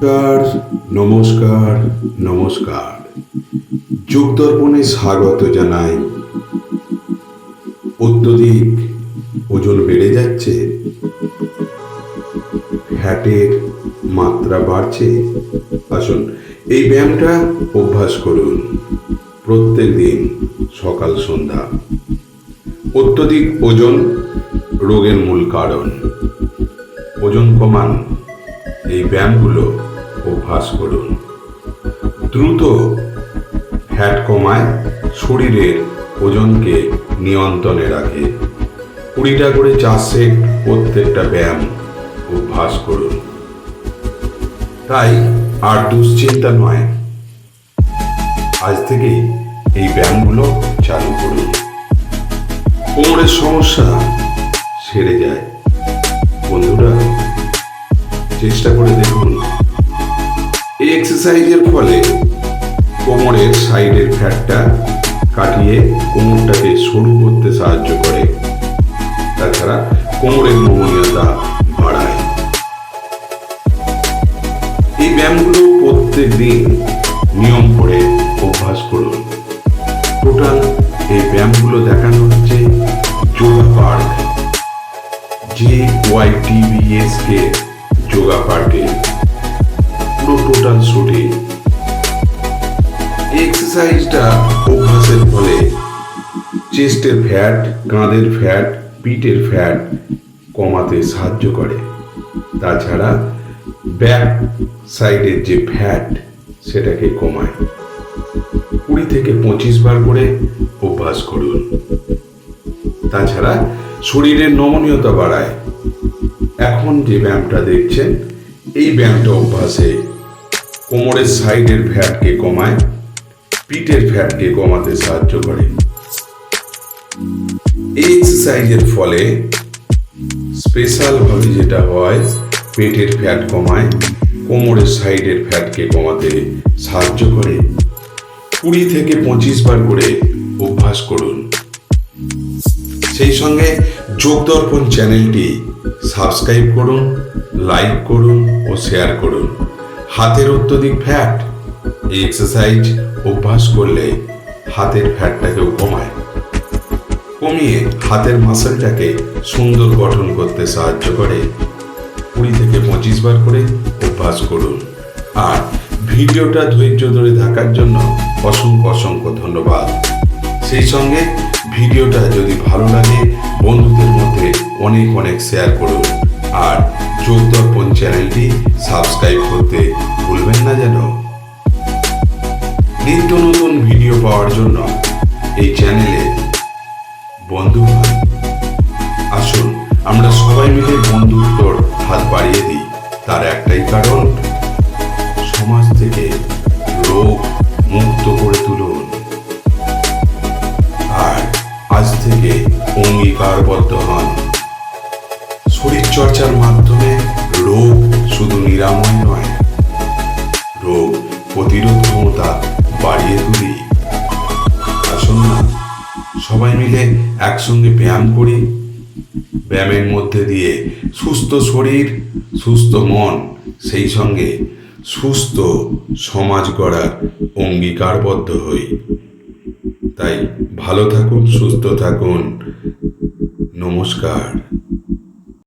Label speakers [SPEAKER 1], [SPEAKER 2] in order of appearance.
[SPEAKER 1] নমস্কার নমস্কার নমস্কার। যোগ দর্পণে স্বাগত জানাই। অত্যধিক ওজন বেড়ে যাচ্ছে, ফ্যাটের মাত্রা বাড়ছে। আসুন, এই ব্যায়ামটা অভ্যাস করুন। প্রত্যেক দিন সকাল, সন্ধ্যা। অত্যধিক ওজন রোগের মূল কারণ। ওজন কমান। এই ব্যায়ামগুলো অভ্যাস করুন। দ্রুত ফ্যাট কমায়, শরীরের ওজনকে নিয়ন্ত্রণে রাখে। কুড়িটা করে চার সেট প্রত্যেকটা ব্যায়াম অভ্যাস করুন। তাই আর দুশ্চিন্তা নয়। আজ থেকেই এই ব্যায়ামগুলো চালু করুন। কোমরের সমস্যা সেরে যায়। বন্ধুরা চেষ্টা করে দেখুন। এই এক্সারসাইজের ফলে কোমরের সাইডের ফ্যাটটা কাটিয়ে কোমরটাকে সরু করতে সাহায্য করে। তাছাড়া কোমরের নমনীয়তা বাড়ায়। এই ব্যায়ামগুলো প্রত্যেক দিন নিয়ম করে অভ্যাস করুন। টোটাল এই ব্যায়ামগুলো দেখানো হচ্ছে yoga park J Y TVS কে যোগা পার্কে পুরো টোটাল শুটিং এক্সারসাইজটা অভ্যাসের ফলে চেস্টের ফ্যাট কাঁধের ফ্যাট পিঠের ফ্যাট কমাতে সাহায্য করে। তাছাড়া ব্যাক সাইডের যে ফ্যাট সেটাকে কমায়। কুড়ি থেকে পঁচিশ বার করে অভ্যাস করুন। তাছাড়া শরীরের নমনীয়তা বাড়ায়। এখন যে ব্যায়ামটা দেখছেন, এই ব্যায়ামটা অভ্যাসে কোমরের সাইডের ফ্যাটকে কমায়, পিঠের ফ্যাটকে কমাতে সাহায্য করে। এই এক্সারসাইজের ফলে স্পেশালভাবে যেটা হয়, পেটের ফ্যাট কমায়, কোমরের সাইডের ফ্যাটকে কমাতে সাহায্য করে। কুড়ি থেকে পঁচিশ বার করে অভ্যাস করুন। সেই সঙ্গে যোগ দর্পণ চ্যানেলটি সাবস্ক্রাইব করুন, লাইক করুন ও শেয়ার করুন। হাতের অত্যধিক ফ্যাট এই এক্সারসাইজ অভ্যাস করলে হাতের ফ্যাটটাকেও কমায়। কমিয়ে হাতের মাসেলটাকে সুন্দর গঠন করতে সাহায্য করে। কুড়ি থেকে পঁচিশ বার করে অভ্যাস করুন। আর ভিডিওটা ধৈর্য ধরে থাকার জন্য অসংখ্য অসংখ্য ধন্যবাদ। সেই সঙ্গে ভিডিওটা যদি ভালো লাগে, বন্ধুদের মধ্যে অনেক অনেক শেয়ার করুন। আর যোগ দর্পণ চ্যানেলটি সাবস্ক্রাইব করতে ভুলবেন না যেন। নিত্য নতুন ভিডিও পাওয়ার জন্য এই চ্যানেলে বন্ধু আসুন, আমরা সবাই মিলে বন্ধুত্বর হাত বাড়িয়ে দিই। তার একটাই কারণ, সমাজ থেকে রোগ মুক্ত করে তুলুন। আর আজ থেকে অঙ্গীকারবদ্ধ হন। শরীরচর্চার মাধ্যমে রোগ শুধু নিরাময় নয়, রোগ প্রতিরোধ ক্ষমতা বাড়িয়ে তুলি। আসুন না, সবাই মিলে একসঙ্গে ব্যায়াম করি। ব্যায়ামের মধ্যে দিয়ে সুস্থ শরীর, সুস্থ মন, সেই সঙ্গে সুস্থ সমাজ গড়ার অঙ্গীকারবদ্ধ হই। তাই ভালো থাকুন, সুস্থ থাকুন। নমস্কার।